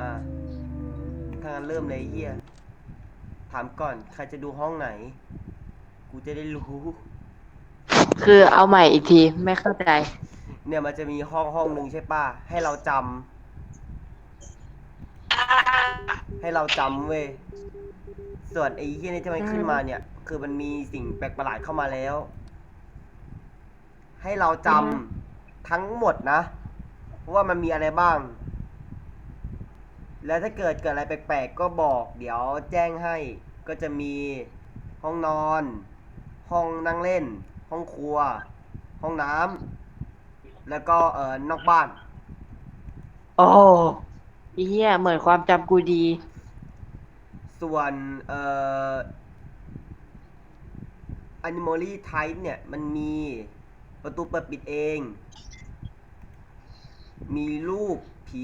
อ่าถ้างั้นเริ่มเลยไอ้เฮียถามก่อน ใครจะดูห้องไหน กูจะได้รู้ คือเอาใหม่อีกทีไม่เข้าใจ เนี่ยมันจะมีห้องห้องหนึ่งใช่ป่ะ ให้เราจำให้เราจำเว้ย ส่วนไอ้เฮียนี่ที่มันขึ้นมาเนี่ย คือมันมีสิ่งแปลกประหลาดเข้ามาแล้ว ให้เราจอืมำทั้งหมดนะ ว่ามันมีอะไรบ้าง แล้วถ้าเกิดเกิดอะไรแปลกๆก็บอก เดี๋ยวแจ้งให้ก็จะมีห้องนอน ห้องนั่งเล่น ห้องครัว ห้องน้ำแล้วก็เอ่อนอกบ้าน โอ้ไอ้เหี้ยเหมือนความจำกูดี ส่วนเอ่อ Anomaly Type เนี่ย มันมีประตูเปิดปิดเอง มีรูปผี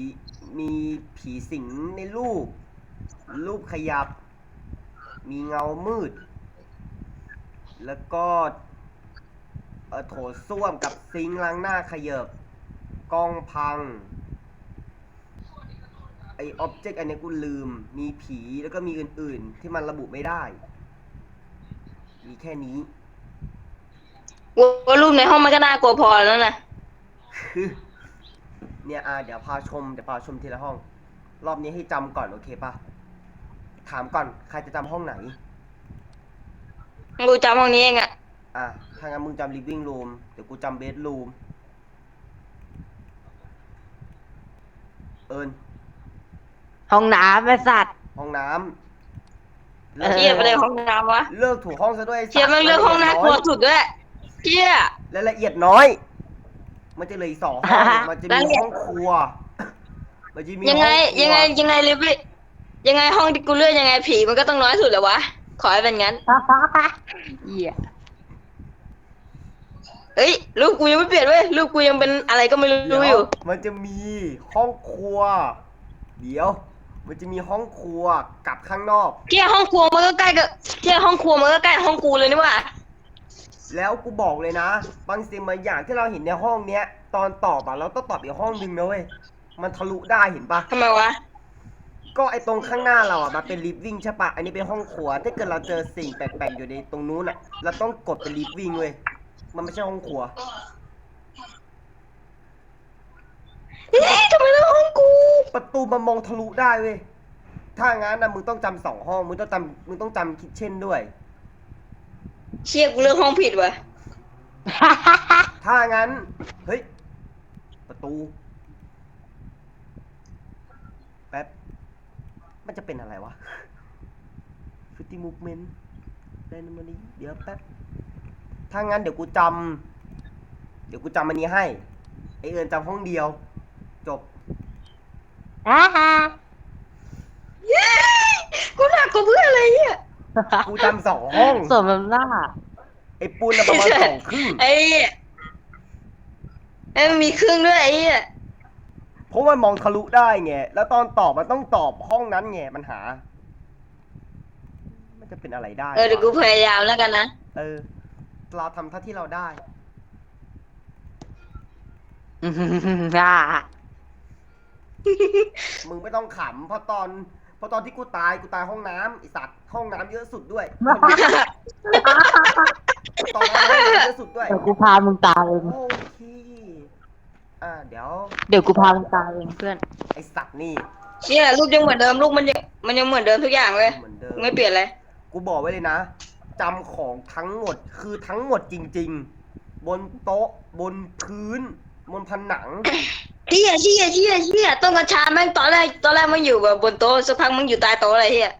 มีผีสิงในรูป รูปขยับ มีเงามืด แล้วก็เอ่อโถส้วมกับซิงค์ล้างหน้าขยบกล้องพัง ไอออบเจกต์อันเนี้ยกูลืม มีผีแล้วก็มีอื่นๆ ที่มันระบุไม่ได้ มีแค่นี้ ว่ารูปในห้องมันก็น่ากลัวพอแล้วนะ คือ เนี่ยอ่าเดี๋ยวพาชมเดี๋ยวพาชมทีละห้อง รอบนี้ให้จำก่อนโอเคปะถามก่อนใครจะจำห้องไหนกูจำห้องนี้เองอะอะถ้างั้นมึงจำ living room เดี๋ยวกูจำ bedroom เอิญห้องน้ำไอ้สัตว์ห้องน้ำเออเทียบไปเลยห้องน้ำวะ เลิกถูกห้องซะด้วยไสัตว์เทียบมันเรื่องห้องน่ากลัวสุดด้วยเทียและละเอียดน้อย มันจะเหลยสองห้อง มันจะมีละเอียดห้องครัว มันจะมียังไงห้อครัวยังไงยังไงเลยพี่ยังไงห้องที่กูเลือกยังไงผีมันก็ต้องน้อยสุดแหละวะ ขอให้เป็นงั้นเหี้ยเอ้ยรูปกูยังไม่เปลี่ยนเว้ยรูปกูยังเป็นอะไรก็ไม่รู้เดี๋ยวอยู่มันจะมีห้องครัว เดี๋ยว มันจะมีห้องครัวกับข้างนอก เที่ยห้องครัวมันก็ใกล้กับเที่ยห้องครัวมันก็ใกล้ห้องกูเลยนี่หว่า แล้วกูบอกเลยนะ บางสิ่งบางอย่างที่เราเห็นในห้องเนี้ย ตอนตอบอะเราต้องตอบอีกห้องนึงนะเว้ยมันทะลุได้เห็นปะทำไมวะ ก็ไอตรงข้างหน้าเราอะมันเป็นลิฟวิ่งใช่ปะอันนี้เป็นห้องครัว ถ้าเกิดเราเจอสิ่งแปลกๆอยู่ในตรงนู้นอะเราต้องกดเป็นลิฟวิ่งเว้ยมันไม่ใช่ห้องครัวเฮ้ยทำไมต้องห้องกู ประตูมันมองทะลุได้เว้ยถ้างั้นนะมึงต้องจำสองห้องมึงต้องจำมึงต้องจำคิดเช่นด้วย เชี่ยกูเลือกห้องผิดว่ะ ถ้างั้น เฮ้ย ประตู แป๊บ มันจะเป็นอะไรวะ Fifty movement dynamically เดี๋ยวแป๊บ ถ้างั้นเดี๋ยวกูจำ เดี๋ยวกูจำอันนี้ให้ ไอเอิญจำห้องเดียว จบเย้กูหนักกว่าเพื่อนอะไรเนี่ย กูจำสองห้อง สมน้ำหน้า ไอปูนน่ะประมาณสองครึ่ง ไอ้เหี้ยไอ้มันมีครึ่งด้วยไอ้เหี้ยเพราะมันมองทะลุได้ไง แล้วตอนตอบมันต้องตอบห้องนั้นไงมันหา มันจะเป็นอะไรได้เออเดี๋ยวกูวะพยายามแล้วกันนะ เออ เราทำเท่าที่เราได้ อ่ามึงไม่ต้องขำเพราะตอน เพราะตอนที่กูตายกูตายห้องน้ำไอสัตว์ห้องน้ำเยอะสุดด้วย ตอนนั้นห้องน้ำเยอะสุดด้วยเดี๋ยวกูพามึงตายเอง โอเคอ่าเดี๋ยวเดี๋ยวกูพามึงตายเองเพื่อน ไอสัตว์นี่เชี่ยลูกยังเหมือนเดิมลูกมันยังมันยังเหมือนเดิมทุกอย่างเลย เหมือนเดิม ไม่เปลี่ยนเลย กูบอกไว้เลยนะจำของทั้งหมดคือทั้งหมดจริง ๆ บนโต๊ะบนพื้น บนผนัง เชี่ยเชี่ยเชี่ยเชี่ยต้นกัญชาแม่งตอนแรกตอนแรกมันอยู่แบบบนโต๊ะสักพักมันอยู่ใต้โต๊ะอะไรเฮีย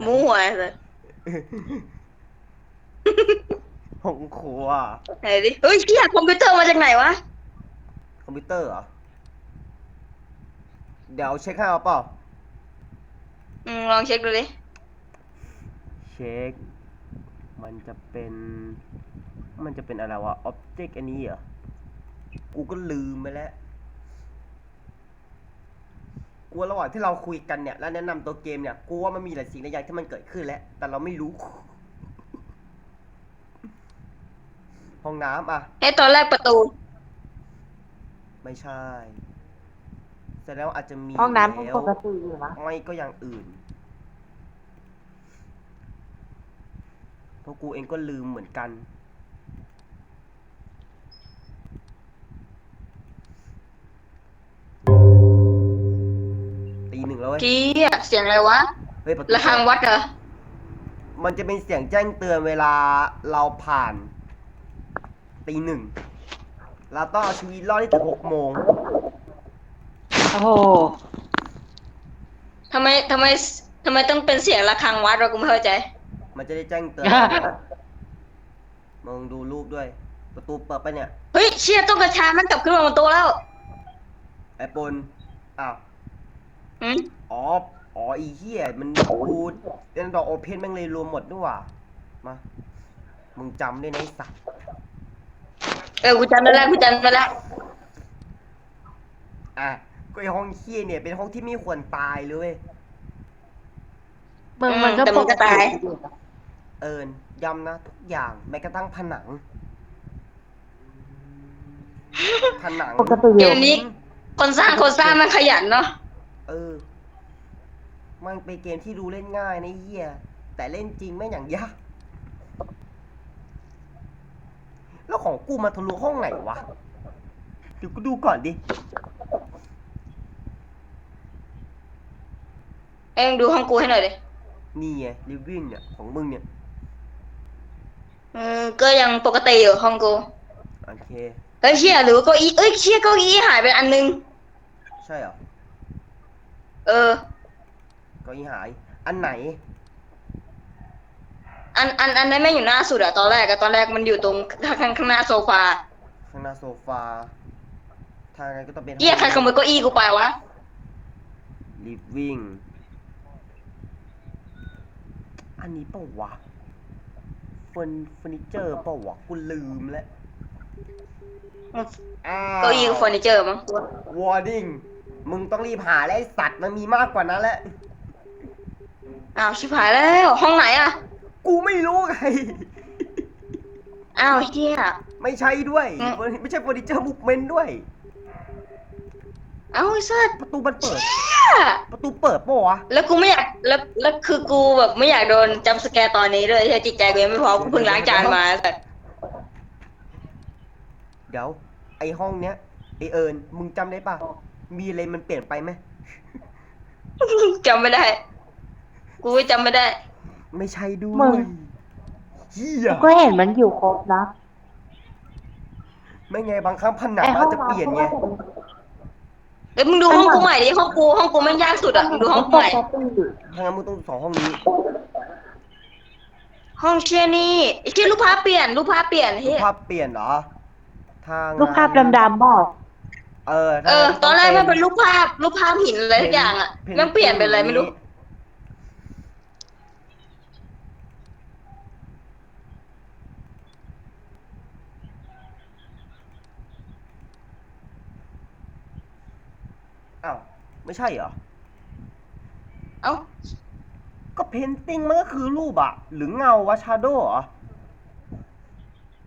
หมูหัวเลยห้องครัวไหนดิเฮ้ยเชี่ยคอมพิวเตอร์มาจากไหนวะคอมพิวเตอร์เหรอ เดี๋ยวเช็คให้เอาเปล่า อืมลองเช็คดูดิเช็ค มันจะเป็น มันจะเป็นอะไรวะ ออบเจกต์อันนี้เหรอ กูก็ลืมไปแล้ว กูว่าระหว่างที่เราคุยกันเนี่ย แล้วแนะนำตัวเกมเนี่ย กูว่ามันมีหลายสิ่งหลายอย่างที่มันเกิดขึ้นแล้ว แต่เราไม่รู้ ห้องน้ำอะไอ้ตอนแรกประตู ไม่ใช่สแสดงว่าอาจจะมีห้องน้ำแล้วปกติอยู่นะไม่ก็อย่างอื่นเพราะกูเองก็ลืมเหมือนกัน แล้วเว้ยเชี่ยเสียงอะไรวะเฮ้ยประตูระฆังวัดเหรอมันจะเป็นเสียงแจ้งเตือนเวลาเราผ่านตีหนึ่งเราต้องเอาชีวิตรอดได้ถึงหกโมงโอ้โหทำไมทำไมทำไมต้องเป็นเสียงระฆังวัดเรากูไม่เข้าใจ มันจะได้แจ้งเตือนมองดูรูปด้วย ประตูเปิดไปะเนี่ยเฮ้ยเชี่ยต้นกระชามันกลับขึ้นมาบนโต๊ะแล้วไอ้ปนอ้าว อืม อ๋อ อ๋ออีเหี้ยมันพูดเอ็นดอกโอเพนแม่งเลยรวมหมดด้วยว่ะมา มึงจำด้วยนะไอ้สัตว์เออกูจำได้แล้วกูจำได้แล้วอะก็ไอห้องเหี้ยเนี่ยเป็นห้องที่ไม่ควรตายเลยเว้ยมึงมันก็แต่ปมึงกก็ติตายเอิญย้ำนะ ทุกอย่างแม้กระทั่งผนัง ผนัง ปกติอเกยู่มนี้คนสร้างคนสร้างมันขยันเนาะ เออ มันเป็นเกมที่ดูเล่นง่ายนะไอ้เหี้ยแต่เล่นจริงไม่งอย่างยากแล้วของกูมาทะลุห้องไหนวะเดี๋ยวกูดูก่อนดิ เอ็งดูห้องกูให้หน่อยดิ นี่ไงลิฟวิ่งเนี่ยของมึงเนี่ยเออก็ยังปกติอยู่ห้องกู โอเค เฮ้ยเชี่ยหรือว่าเก้าอี้เอ้ยเชี่ยเก้าอี้หายไปอันนึง ใช่เหรอ เออ เก็อีหาย อันไหน อันอันอันนั้นไม่งอยู่หน้าสุดอะตอนแรกอะตอนแรกมันอยู่ตรงข้างข้างหน้าโซฟาข้างหน้าโซฟา ทางไงก็ต้องเป็นเอี้ยใครขโมยเก้าอี้กูไปวะ ลิฟวิ่ง อันนี้เปล่าวะเฟอร์นเฟอร์นิเจอร์เปล่าวะกูลืมแล้วอ้าวเก้าอี้กับเฟอร์นิเจอร์มั้งวอร์ดิ้งมึงต้องรีบหาแล้วไอ้สัตว์มันมีมากกว่านั้นแหละ อ้าวชิบหายแล้ว ห้องไหนอะกูไม่รู้ไง อ้าวเฮีย ไม่ใช่ด้วย อืม ไม่ใช่เฟอร์นิเจอร์มุกเมนด้วย เอ้าไอ้สัสประตูมันเปิด เหี้ยประตูเปิดปะวะแล้วกูไม่อยากแล้วแล้วคือกูแบบไม่อยากโดนจำสแกร์ตอนนี้ด้วยที่จิตใจกูยังไม่พร้อมกูเพิ่งล้างจานมาแต่เดี๋ยว ไอห้องเนี้ยไอเอิญมึงจำได้ปะมีอะไรมันเปลี่ยนไปไหมจำไม่ได้ กูก็จำไม่ได้ ไม่ใช่ด้มึวยง เฮียก็เห็นมันอยู่ครบนะไม่ไงบางครั้งผนังไอห้อาอจงจะเปลี่ยนไงเอ้ยมึงดูห้องกูใหม่ดิห้องกูห้องกูแม่งยากสุดอะมึงดูห้องกูใหม่ ถ้างั้นมึงต้องสองห้องนี้ห้องเชียนี่ไอ้เชียรูปภาพเปลี่ยนรูปภาพเปลี่ยนรูเฮ้ปย ภาพเปลี่ยนเหรอ ทางรูปภาพดำๆบอกเออเออถ้าตอนแรกงมันเป็นรูปภาพรูปภาพหินอะไรทุกอย่างอะพนแมันเปลี่ยนเป็นอะไรไม่รู้อ้าว ไม่ใช่เหรอ เอ้า ก็เพนติ้งมันก็คือรูปอะหรือเงาวะชาโดเหรอ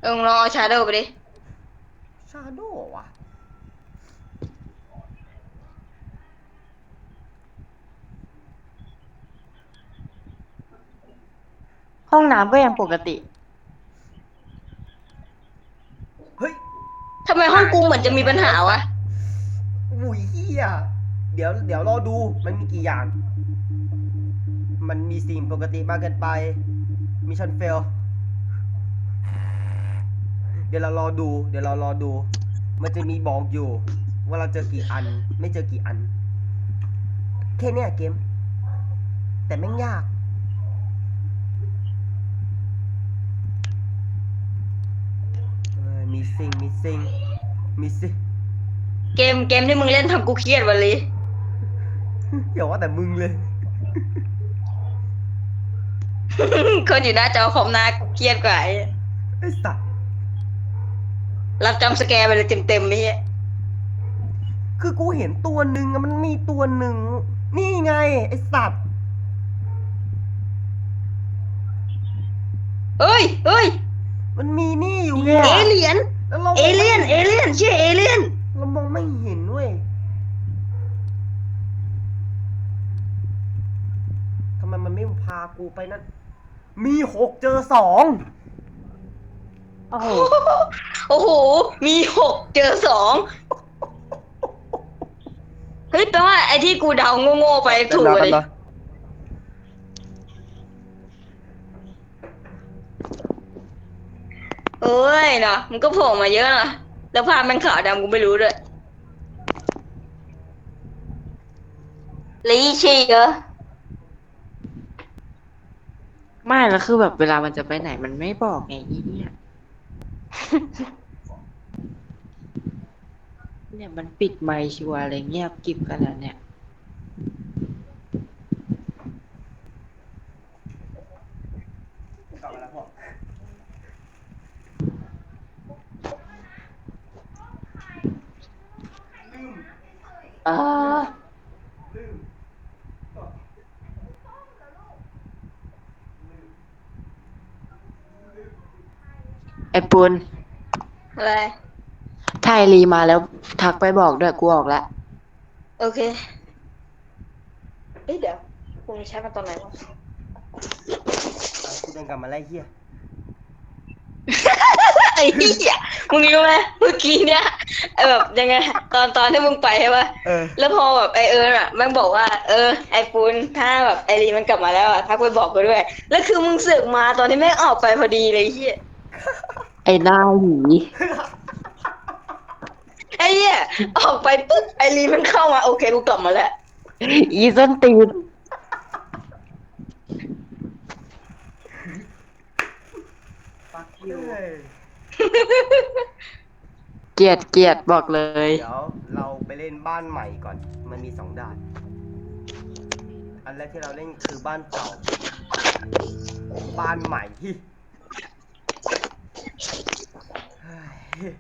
เออมึงลองเอาชาโดว์ไปดิ ชาโดวะห้องน้ำก็ยังปกติ เฮ้ยทำไมห้องกูเหมือนจะมีปัญหาวะอุ้ยเฮีย เดี๋ยวเดี๋ยวรอดูมันมีกี่อย่าง มันมีสิ่งปกติมากเกินไป มิชชั่นเฟล เดี๋ยวเรารอดู เดี๋ยวเรารอดู มันจะมีบอกอยู่ ว่าเราเจอกี่อัน ไม่เจอกี่อัน แค่เนี้ยเกม แต่แม่งยากมีซิงมีซิงมีซิเกมเกมที่มึงเล่นทำกูเครียดวันนี้ อย่าว่าแต่มึงเลย คนอยู่หน้าจอคอมหน้ากูเครียดกว่าไอ้ไอ้สัตว์รับจำสแกร์ไปเลยเต็มๆนี่คือกูเห็นตัวหนึ่งอะมันมีตัวหนึ่ง นี่ไง ไอ้สัตว์เฮ้ยเฮ้ยมันมีนี่อยู่เนี่เนี่ยเอเลียน แล้วเราเอเลียน เอเลียนชื่อเอเลียน เรามองไม่เห็นเว้ย ไมมันไม่พากูไปนั่น มีหกเจอสองโอ้โหโอ้โห มีหกเจอสองเฮ้ยแปลว่าไอ้ที่กูเดาโง่ๆไปถูกเลย เอ้ยเนาะมันก็โผล่มาเยอะนะแล้วภาพมันขาวดำกูไม่รู้ด้วยลีชีเหรอ ไม่แล้วคือแบบเวลามันจะไปไหนมันไม่บอกไงอีเนี่ยเนี่ยมันปิดไมค์ชัวร์อะไรเงียบกริบกันแล้วเนี่ย กลับมาแล้วพ่อ อ่า ไอ้ปุนอะไรไทยรีมาแล้วทักไปบอกด้วยกูออกแล้วโอเค เอ้ยเดี๋ยวกูจะใช้มันตอนไหนวะอะกูเดินกลับมาไล่เฮียไอ้เหี้ยมึงรู้ไหมเมื่อกี้เนี้ยเออแบบยังไง ตอนตอนที่มึงไปใช่ปะเออ แล้วพอแบบไอเอิญอะมันบอกว่า เออ ไอปูนถ้าแบบไอรีมันกลับมาแล้วอะทักไปบอกกูด้วย แล้วคือมึงสึกมาตอนที่แม่งออกไปพอดีเลยไอ้เฮีย ไอ้หน้าหยีไอ้เหี้ยออกไปปุ๊บไอรีมันเข้ามา โอเคกูกลับมาแล้วอีส้นตีนฟักยูเกลียดเกลียดบอกเลย เดี๋ยวเราไปเล่นบ้านใหม่ก่อน มันมีสองด่าน อันแรกที่เราเล่นคือบ้านเก่า บ้านใหม่ที่ เฮ้ย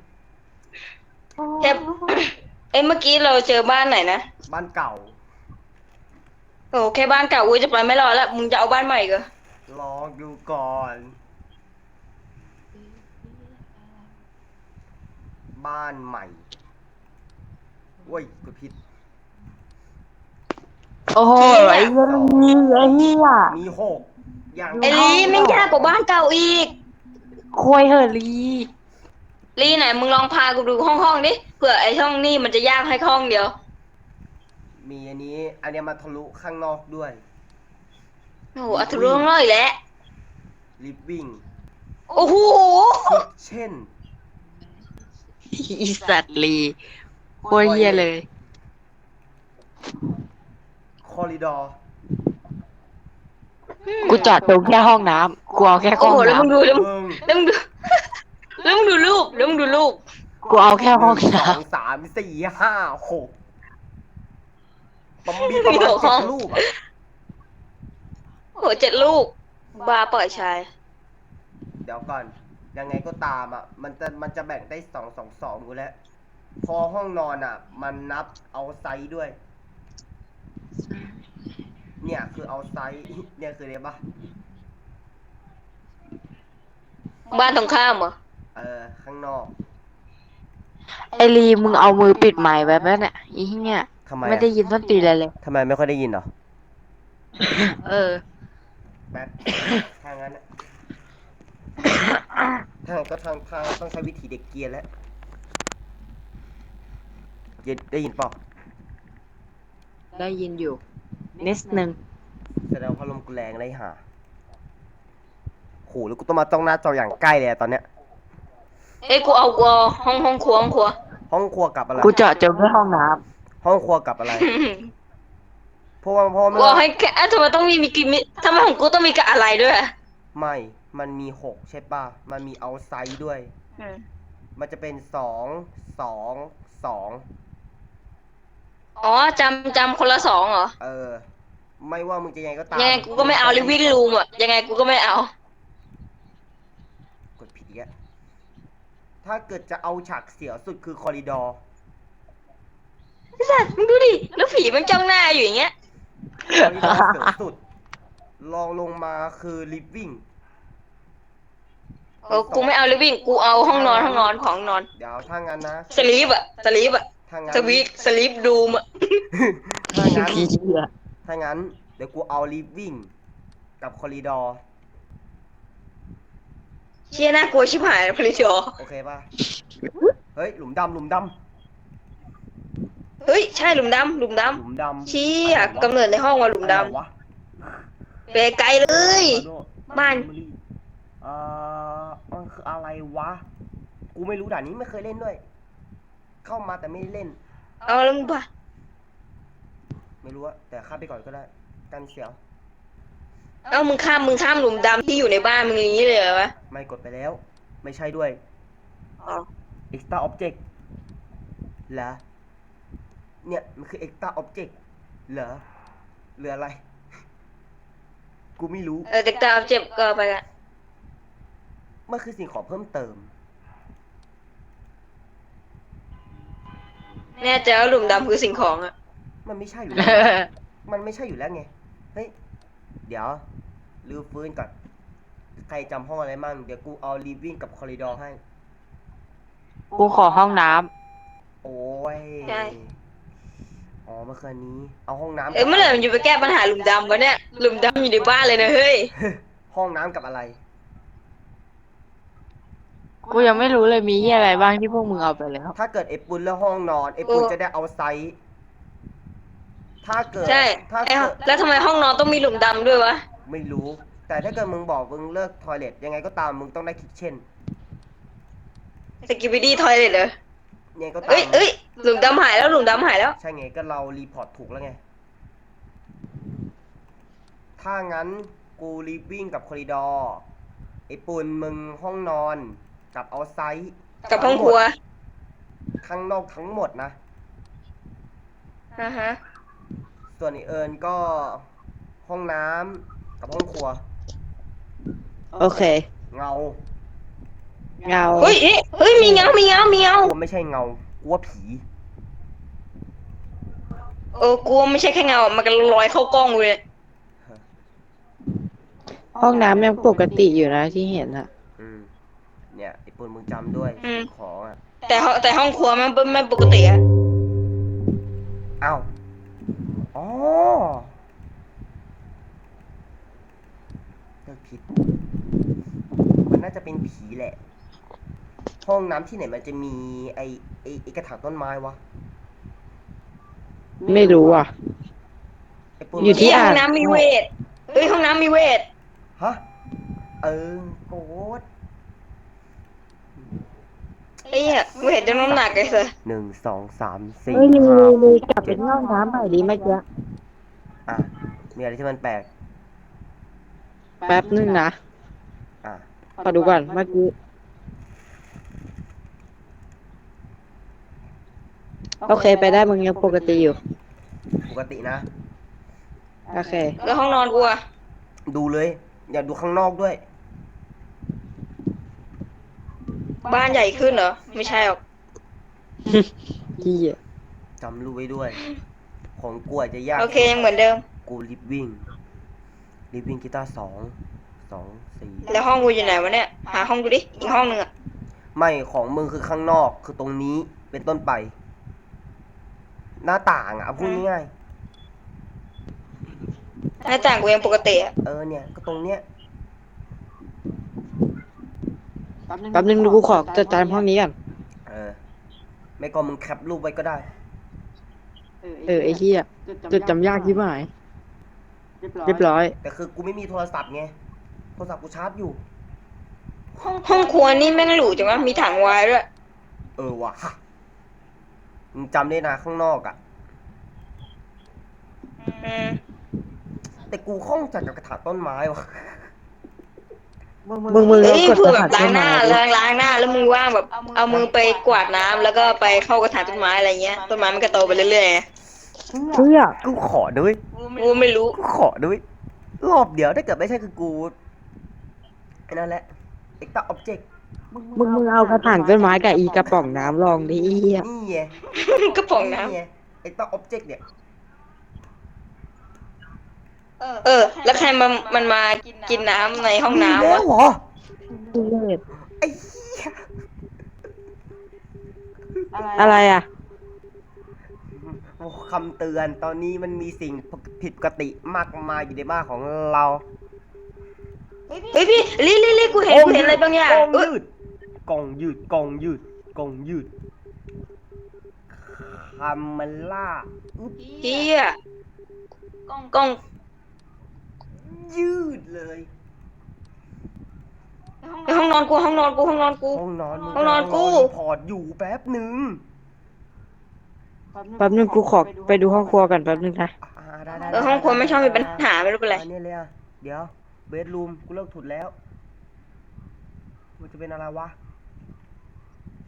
แค่เอ้ยเมื่อกี้เราเจอบ้านไหนนะบ้านเก่า โอ้แค่บ้านเก่าอุ้ยจะไปไม่รอดแล้วมึงจะเอาบ้านใหม่ก็ลองดูก่อน บ้านใหม่โว้ยกดผิด โอ้โหไอ้เหี้ยนี่ไอ้เหี้ยมีหกอย่างไอรีแม่งยากกว่าบ้านเก่าอีก ควยเหอะลีรีไหนมึงลองพากูดูห้องห้องๆดิเผื่อไอช่องนี่มันจะยากให้ห้องเดียว มีอันนี้ อันเนี้ยมาทะลุข้างนอกด้วย โอ้โหอัตรุ่งเลยแหละลิฟวิ่งโอ้โหคิทเช่นอีสัตว์ลีโคตรเหี้ยเลยคอริดอร์ กูจอดตรงแค่ห้องน้ำกูเอาแค่ห้โอ้องโหแล้วมึงน้ำดูแล้วมึงมึงแล้วมึงดู แล้วมึงดูรูปแล้วมึงดูรูปกูเอาแค่ห้องหนึ่งสน้องสามสี่ห้าหกประมาณมีประมาณเจ็ดรูปอะโอ้โหเจ็ดลูก บาปล่อยชายเดี๋ยวก่อน ยังไงก็ตามอะ มันจะมันจะแบ่งได้สองสองสองอยู่แล้ว พอห้องนอนอะ มันนับเอาไซส์ด้วย เนี่ยคือเอาไซส์เนี่ยคือเรียกปะบ้านตรงข้ามเหรอ เออข้างนอกำไอลีมึงเอามือปิดไมค์ไว้ไหมเนี่ยอีเหี้ยทำไมไม่อะได้ยินส้นตีนอะไรเลย ทำไมไม่ค่อยได้ยินเหรอเออ แป๊บทางนั้นอะทางก็ทางทางต้องใช้วิธีเด็กเกียร์แล้วเย็นได้ยินเปล่าได้ยินอยู่ นิดนึงแสดงว่าพัดลมกูแรงเลยห่าโหแล้วกูต้องมาจ้องหน้าจออย่างใกล้เลยอะตอนเนี้ย เอ้ยกูเอากูเอาห้องห้องครัวห้องครัว ห้องครัวกับอะไร กูเจาะจงแค่ห้องน้ห้องครัวกับอะไร เพราะว่าเพราะว่าไม่กูเอาว่าให้แค่เอ้ยทำไมต้องมีมีกิมิทำไมของกูต้องมีกับอะไรด้วยอะไม่ มันมีหกใช่ป่ะ มันมีเอาไซด์ด้วยมันจะเป็นสองสองสอง อ๋อจำจำคนละสองเหรอ เออ ไม่ว่ามึงจะยังไงก็ตามยังไงกูก็ไม่เอาลิวิ่งรูมอะ ยังไงกูก็ไม่เอา กดผิดอีกแล้วถ้าเกิดจะเอาฉากเสียวสุดคือคอริดอร์ ไอ้สัตว์มึงดูดิ แล้วผีมันจ้องหน้าอยู่อย่างเงี้ย คอริดอร์เสียวสุดลองลงมาคือลิฟวิ่ง เออ กูไม่เอาลิวิ่ง กูเอาห้องนอนห้องนอนของนอน เดี๋ยวถ้างั้นนะ สลีปอะ สลีปอะ ถ้างั้นสวีทสลีปดูมอะถ้างั้นำพี่เหี้ยถ้างั้น เดี๋ยวกูเอาลิฟวิ่งกับคอริดอร์เชี่ยน่ากลัวชิบหายพลิชอโอเคป่ะ เฮ้ย หลุมดำหลุมดเฮ้ย ใช่หลุมดำหลุมดำหลุมดำำเชี่ยกำเนิดในห้องว่าหลุมดอะไรวะำไปไกลเลยบ้าน เอ่อมันคืออะไรวะ กูไม่รู้ด่านนี้ไม่เคยเล่นด้วย เข้ามาแต่ไม่ได้เล่น เอาแล้วมึงปะไม่รู้อะแต่ข้ามไปก่อนก็ได้ กันเสียว เอามึงข้ามมึงข้ามหลุมดำที่อยู่ในบ้านมึงอย่างนี้เลยเหรอวะ ไม่กดไปแล้ว ไม่ใช่ด้วย อ๋อ extra object เหรอ เนี่ยมันคือ extra object เหรอเหลืออะไร กูไม่รู้ เออแต่ตามเจ็บก็ไปละ มันคือสิ่งของเพิ่มเติม แน่ใจว่าหลุมดำคือสิ่งของอะมันไม่ใช่อยู่แล้ว มันไม่ใช่อยู่แล้วไง เฮ้ย เดี๋ยวลืมฟื้นก่อน ใครจำห้องอะไรมั่ง เดี๋ยวกูเอา living กับ corridor ให้ กูขอห้องน้ำโอ้ยอ๋อเมื่อคืนนี้ เอาห้องน้ำเอ้ยเมื่อไหร่มันจะไปแก้ปัญหาหลุมดำวะเนี่ย หลุมดำอยู่ในบ้านเลยนะเฮ้ย ห้องน้ำกับอะไร กูยังไม่รู้เลยมีเหี้ยอะไรบ้างที่พวกมึงเอาไปแล้ว ถ้าเกิดเอปุนแล้วห้องนอนเอปุนโอ้จะได้เอาไซส์ถ้าเกิดใช่ถ้าไอ้เกิดแล้วทำไมห้องนอนต้องมีหลุมดำด้วยวะ ไม่รู้ แต่ถ้าเกิดมึงบอกมึงเลิกทอยเลทยังไงก็ตามมึงต้องได้คิดเช่นสกิปปี้ทอยเลยเหรอยังไงก็ตามเอ้ยเอ้ยหลุมดำหายแล้วหลุมดำหายแล้ว ใช่ไงก็เรารีพอร์ตถูกแล้วไง ถ้างั้นกูรีบวิ่งกับคอริดอร์ไอปุนมึงห้องนอน กับเอาไซส์กับห้องครัวข้างนอกทั้งหมดนะ อ่าฮะ ส่วนไอเอิญก็ห้องน้ำกับห้องครัว โอเค เงาเงาเฮ้ยเอ๊ะเฮ้ยมีเงา มีเงา มีเงา กลัวไม่ใช่เงากลัวผี เออกลัวไม่ใช่แค่เงา มันก็ลอยเข้ากล้องเลย ห้องน้ำยังปกติอยู่นะที่เห็นอะอืมเนี่ยไอ ปุนมึงจำด้วยอืม ของอะแต่ห้องแต่ห้องครัวมันไม่ปกติอะอ้าวอ๋อเลิกผิด มันน่าจะเป็นผีแหละ ห้องน้ำที่ไหนมันจะมีไอไอไอกระถางต้นไม้วะไม่รู้อะไอปุนอยู่ที่ที่อ่าห้องน้ำมีเวทเฮ้ยห้องน้ำมีเวท ฮะเออโกด ไอ้เหี้ยเวทจะน้ำหนักไอ้เสือหนึ่งสองสามสี่เฮ้ยลืมห้าลืมหลืมกกลับไปเจ็ดที่ห้องน้ำใหม่ดีเมื่อกี้อะมีอะไรที่มันแปลกแป๊บนึงนะอะขอดูก่อนเมื่อกี้โอเคไปได้มึงยังปกติอยู่ ปกตินะ โอเค แล้วห้องนอนกูอะดูเลย อย่าดูข้างนอกด้วย บ้านใหญ่ขึ้นเหรอ ไม่ใช่หรอก ที่จำรู้ไว้ด้วย ของกูอาจจะยากโอเคยังเหมือนเดิม กูรีบวิ่งรีบวิ่งกีตาร์สองสองสี่แล้วห้องกูอยู่ไหนวะเนี่ย หาห้องกูดิ อีกห้องหนึ่งอะไม่ของมึงคือข้างนอกคือตรงนี้เป็นต้นไป หน้าต่างอะเอาพูดง่ายหน้าต่างกูยังปกติอะๆเออเนี่ย ก็ตรงเนี้ย แป๊บนึงดูกูขอจัดการห้องนี้ก่อนเออ ไม่ก็มึงแคปรูปไว้ก็ได้ เออไอ้เหี้ยจดจำยากที่หมายเรียบร้อย แต่คือกูไม่มีโทรศัพท์ไง โทรศัพท์กูชาร์จอยู่ ห้องครัวนี่แม่งหรูจังวะมีถังไวน์ด้วย เออว่ะมึงจำได้นะข้างนอกอะอืมแต่กูข้องจัดกับกระถางต้นไม้ว่ะ มึงมึงเอ้ก็ยกดเผื่อรแบหับสล้างหน้าเข้ามาล้างล้างหน้า แล้วมึงว่างแบบเอามือไปกวาดน้ำแล้วก็ไปเข้ากระถางต้นไม้อะไรเงี้ยต้นไม้มันก็โตไปเรื่อยๆไงเพื่อกูขอด้วยกูไม่รู้กูขอด้วยรอบเดียวถ้าเกิดไม่ใช่คือกูไอ้นั่นแหละ extra object มึงมึงเอากระถางต้นไม้กับอีกระป๋องน้ำลองดิไอ้เหี้ยนี่ไงกระป๋องน้ไง extra object เนี่ยำเออ แล้วใครมันมันมากินน้ำในห้องน้ำมีแล้วะวเหรอทุเรศไอ้เหี้ยอะไรอะโอ้คำเตือนตอนนี้มันมีสิ่งผิดปกติมากมายอยู่ในบ้านของเราเฮ้ยพี่ลีลีลีกูเห็นกูเห็นอะไรบางอย่างกองเอ้ยยืดกองยืดกองยืดกองยืดคาเมล่าอึ๊บเฮียกล้องยืด เลยในห้องนอนกูห้องนอนกูห้องนอนกู ห้องนอนมึงห้องนอนกูกำลังรรีพอร์ตอยู่แป๊บหนึ่งแป๊บนึงกูขอไปดูห้องครัวกันแป๊บนึงนะ อ่าได้ได้เออห้องครัวไม่ชอบมีปัญหาไม่รู้เป็นไร อันนี้เลยอะเดี๋ยวเบดรูมกูเลิกถุดแล้ว มันจะเป็นอะไรวะ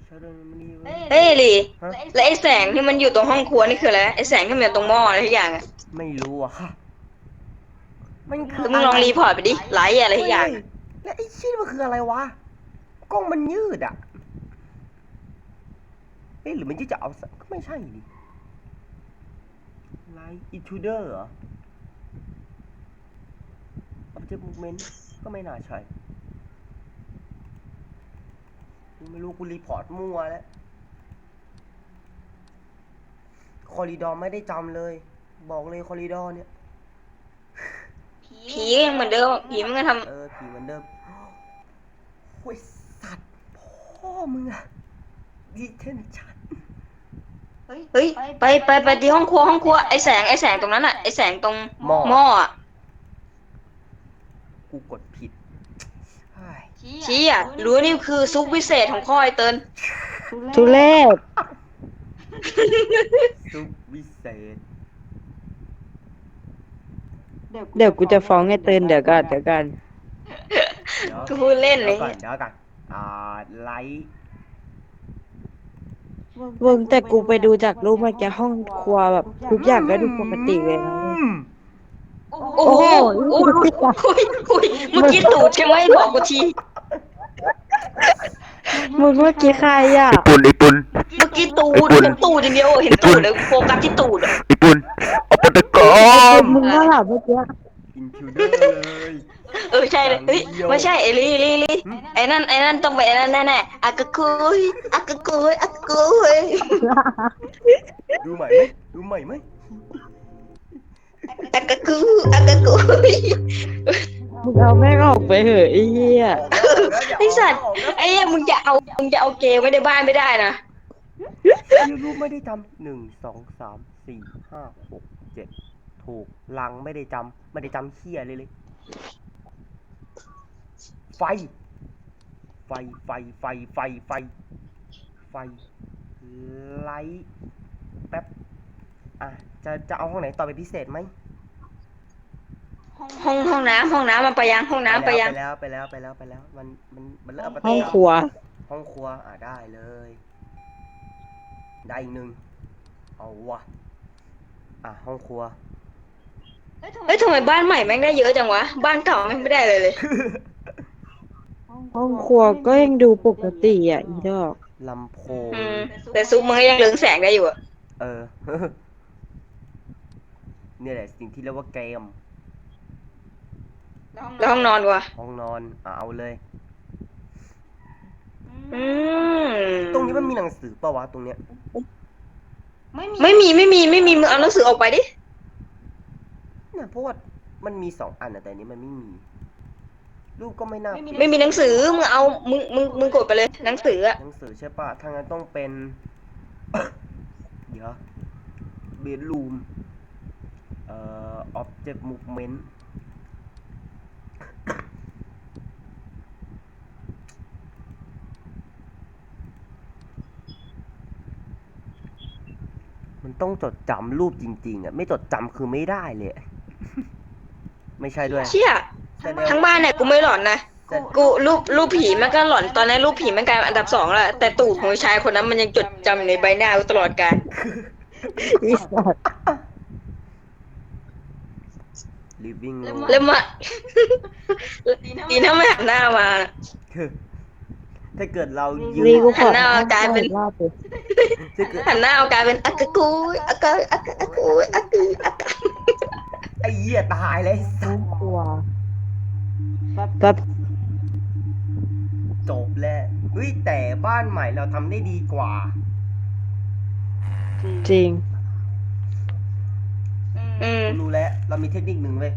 เชิญมันนี่เว้ยเฮ้ยลีฮะแล้วไอ้แสงที่มันอยู่ตรงห้องครัวนี่คืออะไรไอ้แสงที่มันอยู่ตรงหม้ออะไรทุกอย่างอะไม่รู้อะค่ะ มันคืคือมึงลองรีพอร์ตไปดิไลท์อะไรทุกอย่างเฮ้แล้วไอ้ชิ้นมันคืออะไรวะกล้องมันยืดอะเอ๊ะหรือมันจะเอาสก็ไม่ใช่ดิไลท์อิทูเดอร์เหรอ Object Movement ก็ไม่น่าใช่กูไม่รู้กูรีพอร์ตมั่วแล้วคอริดอร์ไม่ได้จำเลย บอกเลยคอริดอร์เนี่ย ผีก็ยังเหมือนเดิมอะผีมันก็ทเออผีเหมือนเดิมโอ้ยสัตว์พ่อมึงอะดีเทนชันำเฮ้ยไปไปไปที่ห้องครัวห้องครัวไอ้แสงไอ้แสงตรงนั้นอะไอ้แสงตรงหม้อหม้ออะกูกดผิดเฮ้ยชี้อะรู้นี่คือซุปวิเศษของพ่อไอ้เตินทุเรศซุปวิเศษ เดี๋ยวกูจะฟ้องไอ้เตือนเดี๋ยวก่อนเดี๋ยวก่อนเดี๋ยวกูพูดเล่นเลเดี๋ยวยก่อนเดี๋ยวก่อนอ่าไลท์มึงแต่กูไปดูจากรูปเมื่อกี้ห้องครัวแบบทุกอย่างก็ดูปกติเลยนะอืมโอ้โหโอ้โหอุ้ยอุ้ยเมื่อกี้ตูดใช่ไหมบอกกูที มึงเมื่อกี้ใครอะปุ่นไอปุ่น เมื่อกี้ตูดเห็นตูดอย่างเดียวเห็นตูดเลยโฟกัสที่ตูดอะไอปุ่นเอาปตะกอ มมึงก็หลับเมื่อกี้อินทิวเดอร์เลยเออใช่เลยเฮ้ยไม่ใช่ไอ้ลีลีลีไอ้นั่นไอ้นั่นต้องไปไอ้นั่นแน่ๆอากะคุยอากะคุยอากะคุยดูใหม่ไหมดูใหม่ไหมอากะคุยอากะคุยมึงเอาแม่งออกไปเหอะไอ้เหี้ยไอ้สัตว์ไอ้เหี้ยมึงจะเอามึงจะเอาเกมไว้ในบ้านไม่ได้นะยูรูปไม่ได้จำหนึ่งสองสาม สี่ห้าหกเจ็ดถูกลังไม่ได้จำไม่ได้จำเฮียเลยเลย ไฟ ไฟ ไฟ ไฟ ไฟ ไฟ ไฟ ไลท์แป๊บ อะ จะจะเอาห้องไหนต่อไปนพิเศษไหมห้องห้องน้ำห้องน้ำมันไปยังห้องน้ำไปยังไปแล้วไปแล้วไปแล้วไปแล้ว มันมันมันเริ่มห้องครัว ห้องครัวอะได้เลย ได้อีกหนึ่งเอาวะ อะห้องครัวเฮ้ยทำไมบ้านใหม่แม่งได้เยอะจังวะ บ้านเก่าแม่งไม่ได้เลยเลย ห้องครัวก็ยังดูปกติอะอีดอก ลำโพง อืม แต่ซุปมันก็ยังเรืองแสงได้อยู่อะเออ เนี่ยแหละสิ่งที่เรียกว่าเกม แล้วห้องนอนวะห้องนอนอะเอาเลย อืมตรงนี้มันมีหนังสือเปล่าวะตรงเนี้ย ไม่มีไม่มีไม่มีมึงเอาหนังสือออกไปดิ เนี่ยเพราะว่ามันมีสองอันอะแต่อันนี้มันไม่มี รูปก็ไม่น่าไม่มีหนังสือมึงเอามึงมึงมึงกดไปเลย หนังสืออะหนังสือใช่ปะถ้างั้นต้องเป็น เดี๋ยวเบดรูมเอ่อ object movement ต้องจดจำรูปจริง ๆ อะ ไม่จดจำคือไม่ได้เลย ไม่ใช่ด้วย เชี่ยแสดงทั้งบ้านเนี่ยกูไม่หลอนนะแต่กูรูปรูปผีมันก็หลอนตอนนี้รูปผีมันกลายเป็นอันดับสองแล้วแต่ตูดของชายคนนั้นมันยังจดจำอยู่ในใบหน้ากูตลอดกาลอีสัตว์ living แล้วมาดีนะไม่หันหน้ามา คือ ถ้าเกิดเรายืรีกูนขอหันหน้ากลายเป็น รอบเลยถ้าเกิดหันหน้าเอากลายเป็นอักกะกุยอักกะอักกะอักกุยอักกะอักกะไอ้เหี้ยตายเลยไอ้สัห้อสงครัวแบบจบแล้วเฮ้ยแต่บ้านใหม่เราทำได้ดีกว่า จริง อืมรู้แล้วเรามีเทคนิคหนึ่งเว้ย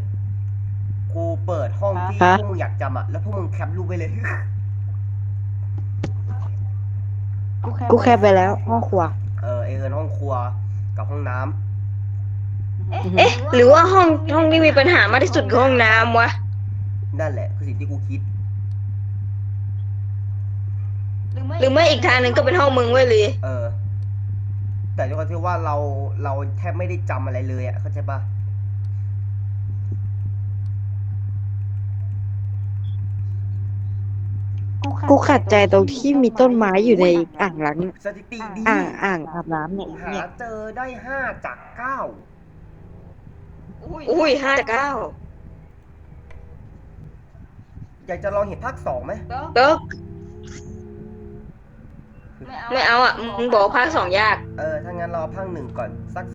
กูเปิดห้องที่ฮะพวกมึงอยากจำอะแล้วพวกมึงแคปรูปไว้เลย กูแค่ไปแล้ว ห้องครัว เออไอเอิญห้องครัวกับห้องน้ำเอ๊ะ หรือว่าห้องห้องที่มีปัญหามากที่สุดคือห้องน้ำวะ นั่นแหละคือสิ่งที่กูคิด หรือไม่อีกทางหนึ่งก็เป็นห้องมึงเว้ยลีเออ แต่ด้วยความที่ว่าเราเราแทบไม่ได้จำอะไรเลยอะเข้าใจปะ กูขัดใจตรงที่มีต้นไม้อยู่ในอ่างล้างสถิติดีอ่างอ่างอาบน้ำเนี่ยหาเนี่ยเจอได้ห้าจากเก้าอุ้ยห้าเก้าอยากจะลองเห็นภาคสองไหมเลิกไม่เอาอะมึงบอกว่าภาคสองยาก เออถ้างั้นรอภาคหนึ่งก่อนสัก